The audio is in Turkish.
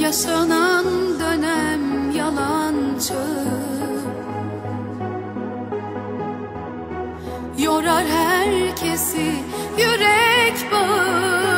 Yaşanan dönem yalancı. Yorar herkesi yürek bağı.